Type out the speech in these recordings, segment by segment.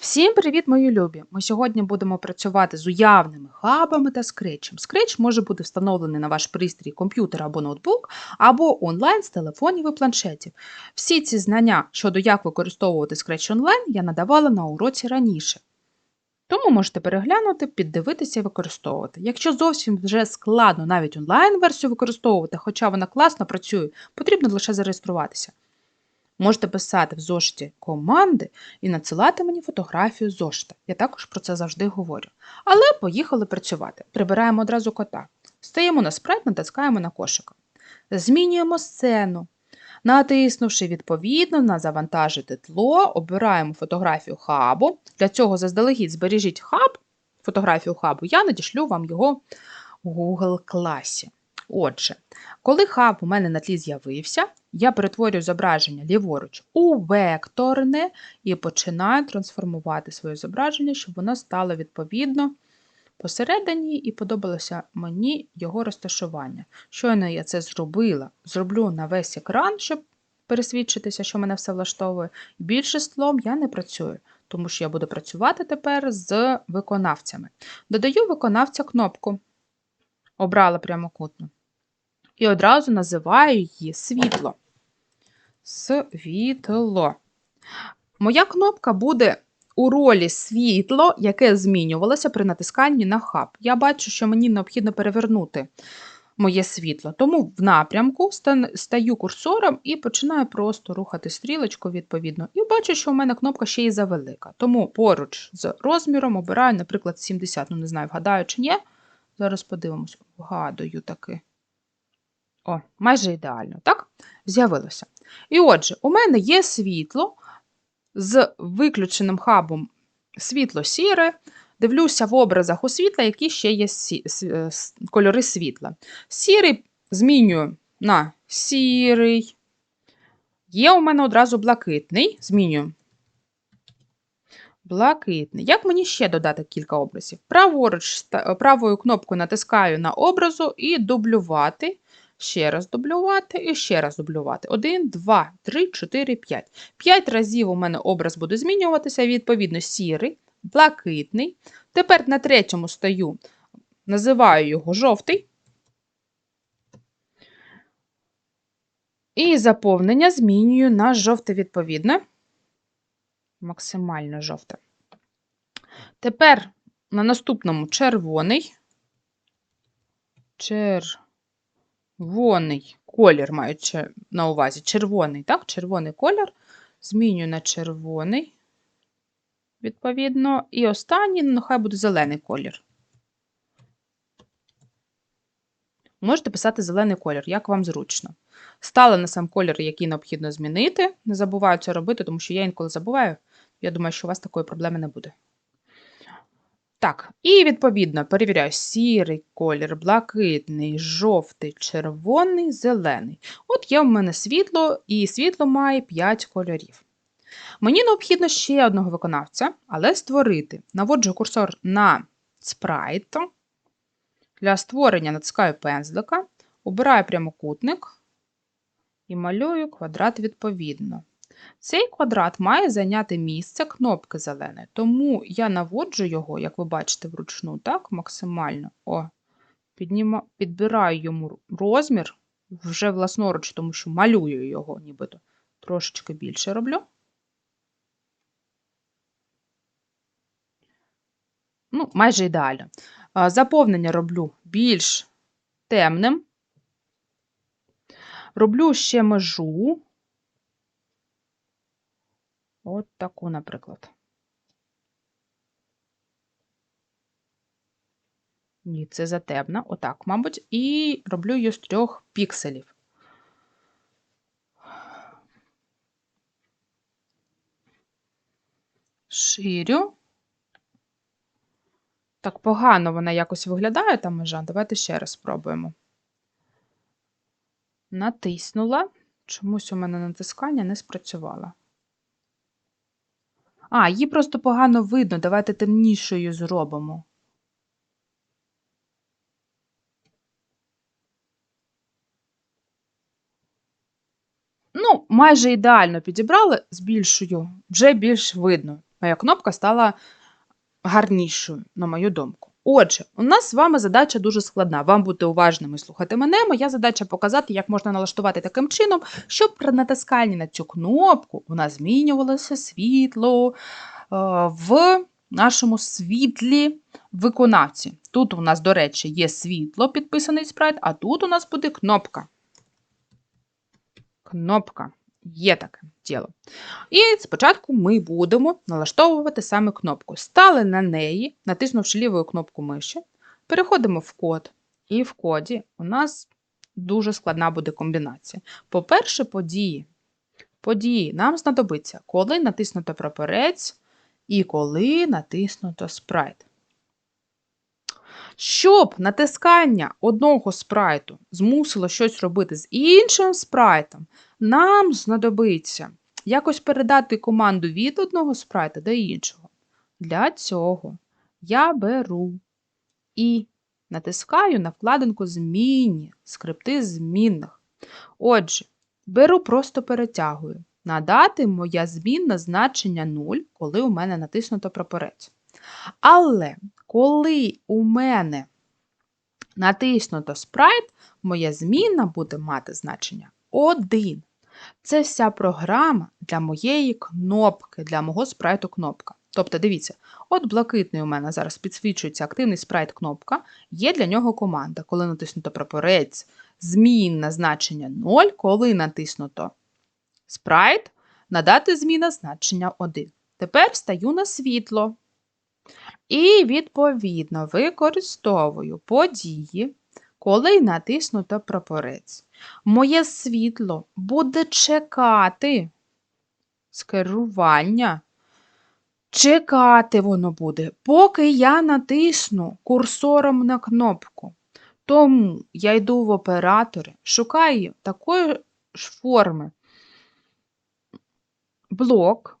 Всім привіт, мої любі! Ми сьогодні будемо працювати з уявними хабами та скретчем. Скретч може бути встановлений на ваш пристрій комп'ютер або ноутбук, або онлайн з телефонів і планшетів. Всі ці знання щодо як використовувати Scratch онлайн я надавала на уроці раніше. Тому можете переглянути, піддивитися і використовувати. Якщо зовсім вже складно навіть онлайн-версію використовувати, хоча вона класно працює, потрібно лише зареєструватися. Можете писати в зошиті команди і надсилати мені фотографію зошита. Я також про це завжди говорю. Але поїхали працювати. Прибираємо одразу кота. Стаємо на спрайт, натискаємо на кошика. Змінюємо сцену. Натиснувши відповідно на завантажити тло, обираємо фотографію хабу. Для цього заздалегідь збережіть хаб, фотографію хабу, я надішлю вам його у Google класі. Отже, коли хаб у мене на тлі з'явився, я перетворюю зображення ліворуч у векторне і починаю трансформувати своє зображення, щоб воно стало відповідно посередині і подобалося мені його розташування. Щойно я це зробила, зроблю на весь екран, щоб пересвідчитися, що мене все влаштовує. Більше тлом я не працюю, тому що я буду працювати тепер з виконавцями. Додаю виконавця кнопку. Обрала прямокутну. І одразу називаю її світло. Світло. Моя кнопка буде у ролі світло, яке змінювалося при натисканні на хаб. Я бачу, що мені необхідно перевернути моє світло. Тому в напрямку стаю курсором і починаю просто рухати стрілочку відповідно. І бачу, що у мене кнопка ще й завелика. Тому поруч з розміром обираю, наприклад, 70. Ну, не знаю, вгадаю чи ні. Зараз подивимось. Вгадую таки. О, майже ідеально, так? З'явилося. І отже, у мене є світло з виключеним хабом світло сіре. Дивлюся в образах у світла, які ще є сі- е, кольори світла. Сірий змінюю на сірий. Є у мене одразу блакитний. Змінюю. Блакитний. Як мені ще додати кілька образів? Праворуч правою кнопкою натискаю на образу і дублювати. Ще раз дублювати і ще раз дублювати. Один, два, три, чотири, п'ять. П'ять разів у мене образ буде змінюватися, відповідно, сірий, блакитний. Тепер на третьому стою, називаю його жовтий. І заповнення змінюю на жовте відповідне. Максимально жовте. Тепер на наступному червоний. Червоний колір маючи на увазі. Червоний, так? Червоний колір. Змінюю на червоний, відповідно. І останній, ну, хай буде зелений колір. Можете писати зелений колір, як вам зручно. Стали на сам колір, який необхідно змінити. Не забуваю це робити, тому що я інколи забуваю. Я думаю, що у вас такої проблеми не буде. Так, і відповідно перевіряю сірий колір, блакитний, жовтий, червоний, зелений. От є в мене світло, і світло має 5 кольорів. Мені необхідно ще одного виконавця, але створити. Наводжу курсор на спрайт. Для створення натискаю пензлика, обираю прямокутник і малюю квадрат відповідно. Цей квадрат має зайняти місце кнопки зеленої, тому я наводжу його, як ви бачите, вручну, так, максимально. О, підніма, підбираю йому розмір вже власноруч, тому що малюю його нібито. Трошечки більше роблю. Ну, майже ідеально. Заповнення роблю більш темним. Роблю ще межу. От таку, наприклад. Ні, це затемно. Отак, мабуть. І роблю її з трьох пікселів. Ширю. Так погано вона якось виглядає, та межа. Давайте ще раз спробуємо. Натиснула. Чомусь у мене натискання не спрацювало. А, її просто погано видно. Давайте темнішою зробимо. Ну, майже ідеально підібрали, збільшую, вже більш видно. Моя кнопка стала гарнішою, на мою думку. Отже, у нас з вами задача дуже складна. Вам бути уважними і слухати мене. Моя задача показати, як можна налаштувати таким чином, щоб при натисканні на цю кнопку у нас змінювалося світло е, в нашому світлі виконавці. Тут у нас, до речі, є світло, підписаний спрайт, а тут у нас буде кнопка. Кнопка. Є таке діло. І спочатку ми будемо налаштовувати саме кнопку. Стали на неї, натиснувши лівою кнопку миші, переходимо в код. І в коді у нас дуже складна буде комбінація. По-перше, події. Події нам знадобиться, коли натиснуто прапорець і коли натиснуто спрайт. Щоб натискання одного спрайту змусило щось робити з іншим спрайтом, нам знадобиться якось передати команду від одного спрайта до іншого. Для цього я беру і натискаю на вкладинку Змінні, скрипти змінних. Отже, беру, просто перетягую. Надати моя змінна значення 0, коли у мене натиснуто прапорець. Але коли у мене натиснуто спрайт, моя змінна буде мати значення 1. Це вся програма для моєї кнопки, для мого спрайту кнопка. Тобто, дивіться, от блакитний у мене зараз підсвічується активний спрайт кнопка, є для нього команда. Коли натиснуто прапорець, змінна значення 0, коли натиснуто спрайт, надати зміна значення 1. Тепер стаю на світло. І, відповідно, використовую події, коли натиснуто прапорець. Моє світло буде чекати з керування. Чекати воно буде, поки я натисну курсором на кнопку. Тому я йду в оператори, шукаю такої ж форми блок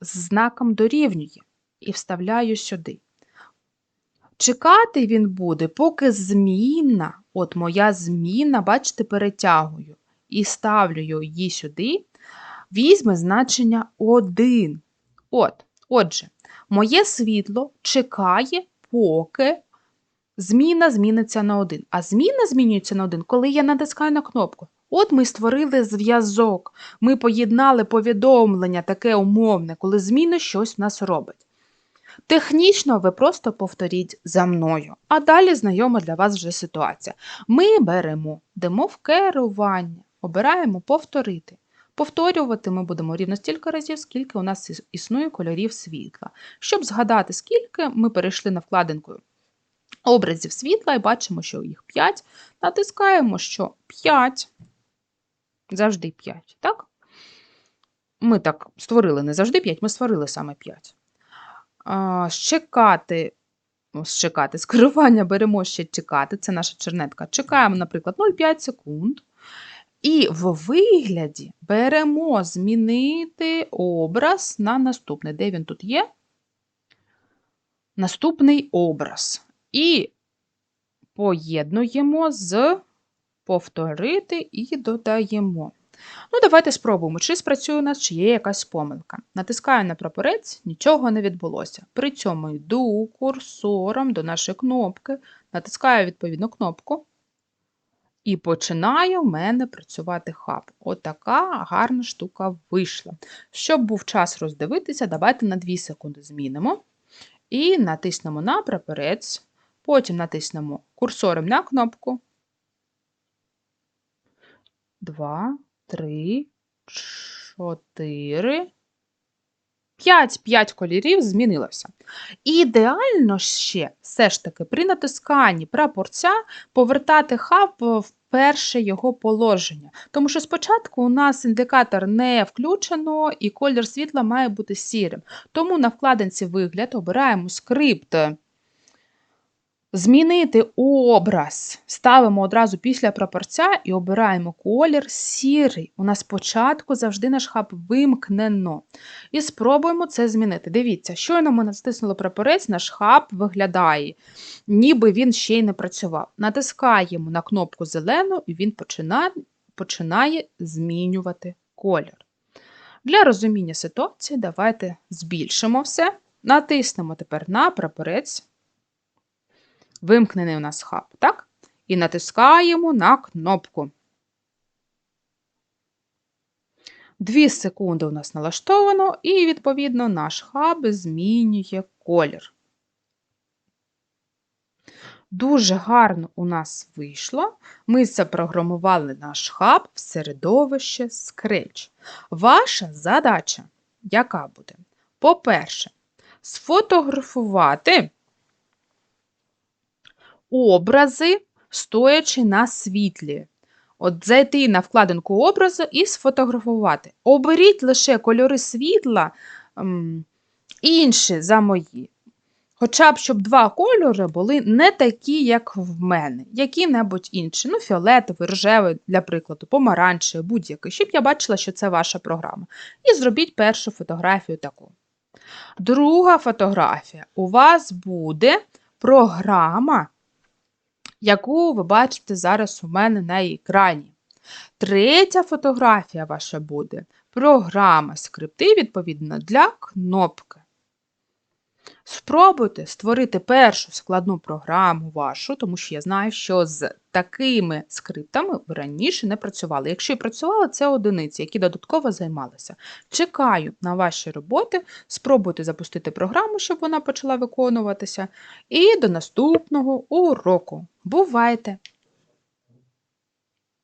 з знаком дорівнює і вставляю сюди. Чекати він буде, поки змінна, от моя змінна, бачите, перетягую і ставлю її сюди, візьме значення 1. От, Отже, моє світло чекає, поки зміна зміниться на 1. А зміна змінюється на 1, коли я натискаю на кнопку. От ми створили зв'язок, ми поєднали повідомлення таке умовне, коли зміна щось в нас робить. Технічно ви просто повторіть за мною, а далі знайома для вас вже ситуація. Ми беремо, йдемо в керування, обираємо повторити. Повторювати ми будемо рівно стільки разів, скільки у нас існує кольорів світла. Щоб згадати, скільки, ми перейшли на вкладинку образів світла і бачимо, що їх 5. Натискаємо, що 5, завжди 5. так? Ми так створили не завжди 5, ми створили саме 5 чекати, чекати, з керування беремо ще чекати, це наша чернетка. Чекаємо, наприклад, 0,5 секунд. І в вигляді беремо змінити образ на наступний. Де він тут є? Наступний образ. І поєднуємо з повторити і додаємо. Ну, давайте спробуємо, чи спрацює у нас, чи є якась помилка. Натискаю на прапорець, нічого не відбулося. При цьому йду курсором до нашої кнопки, натискаю відповідну кнопку. І починає в мене працювати хаб. Отака гарна штука вийшла. Щоб був час роздивитися, давайте на 2 секунди змінимо. І натиснемо на прапорець, потім натиснемо курсором на кнопку. 2, три, чотири. П'ять кольорів змінилося. ідеально ще все ж таки при натисканні прапорця повертати хаб в перше його положення. Тому що спочатку у нас індикатор не включено і колір світла має бути сірим. Тому на вкладинці вигляд обираємо скрипт Змінити образ. Ставимо одразу після прапорця і обираємо колір сірий. У нас спочатку завжди наш хаб вимкнено. І спробуємо це змінити. Дивіться, щойно ми натиснули прапорець, наш хаб виглядає, ніби він ще й не працював. Натискаємо на кнопку зелену, і він починає, починає змінювати колір. Для розуміння ситуації давайте збільшимо все. Натиснемо тепер на прапорець. Вимкнений у нас хаб, так? І натискаємо на кнопку. Дві секунди у нас налаштовано, і, відповідно, наш хаб змінює колір. Дуже гарно у нас вийшло. Ми запрограмували наш хаб в середовище Scratch. Ваша задача, яка буде? По-перше, сфотографувати образи, стоячи на світлі. От зайти на вкладинку образу і сфотографувати. Оберіть лише кольори світла м, інші за мої. Хоча б, щоб два кольори були не такі, як в мене, які-небудь інші. Ну, фіолетовий, рожевий, для прикладу, помаранчевий, будь-який, щоб я бачила, що це ваша програма. І зробіть першу фотографію таку. Друга фотографія. У вас буде програма, яку ви бачите зараз у мене на екрані. Третя фотографія ваша буде програма скрипти, відповідно, для кнопки. Спробуйте створити першу складну програму вашу, тому що я знаю, що з такими скриптами ви раніше не працювали. Якщо і працювали, це одиниці, які додатково займалися. Чекаю на ваші роботи, спробуйте запустити програму, щоб вона почала виконуватися. І до наступного уроку. Бувайте!